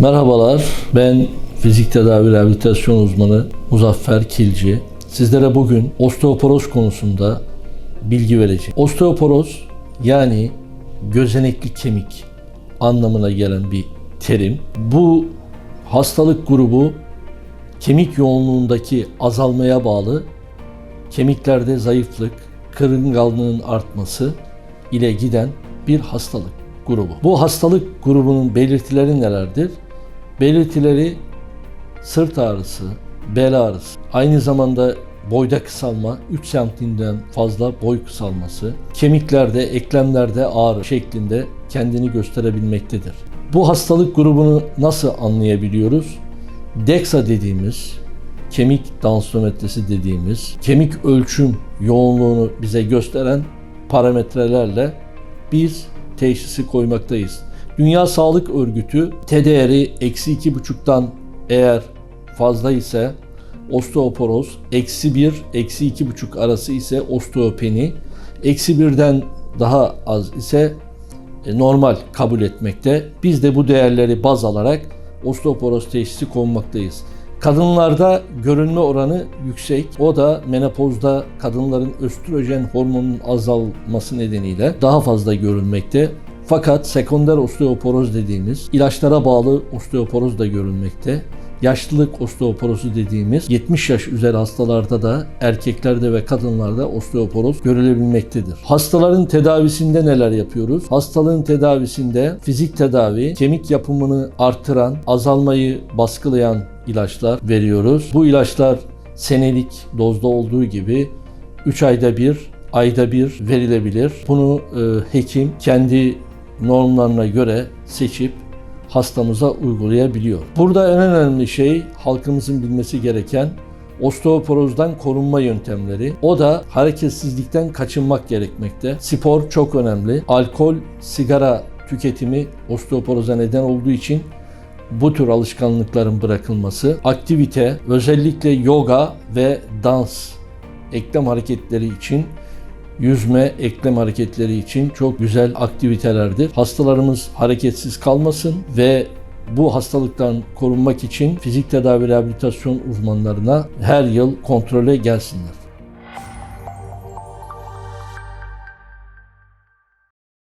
Merhabalar, ben fizik tedavi rehabilitasyon uzmanı Muzaffer Kilci. Sizlere bugün osteoporoz konusunda bilgi vereceğim. Osteoporoz yani gözenekli kemik anlamına gelen bir terim. Bu hastalık grubu kemik yoğunluğundaki azalmaya bağlı kemiklerde zayıflık, kırılganlığın artması ile giden bir hastalık grubu. Bu hastalık grubunun belirtileri nelerdir? Belirtileri sırt ağrısı, bel ağrısı, aynı zamanda boyda kısalma, 3 santimden fazla boy kısalması, kemiklerde, eklemlerde ağrı şeklinde kendini gösterebilmektedir. Bu hastalık grubunu nasıl anlayabiliyoruz? DEXA dediğimiz kemik dansiyometresi dediğimiz kemik ölçüm yoğunluğunu bize gösteren parametrelerle biz teşhisi koymaktayız. Dünya Sağlık Örgütü TDR'i eksi iki buçuktan eğer fazla ise osteoporoz, eksi bir, eksi iki buçuk arası ise osteopeni, eksi birden daha az ise e, normal kabul etmekte. Biz de bu değerleri baz alarak osteoporoz teşhisi konmaktayız. Kadınlarda görünme oranı yüksek. O da menopozda kadınların östrojen hormonunun azalması nedeniyle daha fazla görülmekte. Fakat sekonder osteoporoz dediğimiz ilaçlara bağlı osteoporoz da görülmekte. Yaşlılık osteoporozu dediğimiz 70 yaş üzeri hastalarda da erkeklerde ve kadınlarda osteoporoz görülebilmektedir. Hastaların tedavisinde neler yapıyoruz? Hastalığın tedavisinde fizik tedavi, kemik yapımını artıran, azalmayı baskılayan ilaçlar veriyoruz. Bu ilaçlar senelik dozda olduğu gibi 3 ayda bir, ayda bir verilebilir. Bunu e, hekim kendi normlarına göre seçip hastamıza uygulayabiliyor. Burada en önemli şey halkımızın bilmesi gereken osteoporozdan korunma yöntemleri. O da hareketsizlikten kaçınmak gerekmekte. Spor çok önemli. Alkol, sigara tüketimi osteoporoza neden olduğu için bu tür alışkanlıkların bırakılması, aktivite, özellikle yoga ve dans eklem hareketleri için yüzme, eklem hareketleri için çok güzel aktivitelerdir. Hastalarımız hareketsiz kalmasın ve bu hastalıktan korunmak için fizik tedavi rehabilitasyon uzmanlarına her yıl kontrole gelsinler.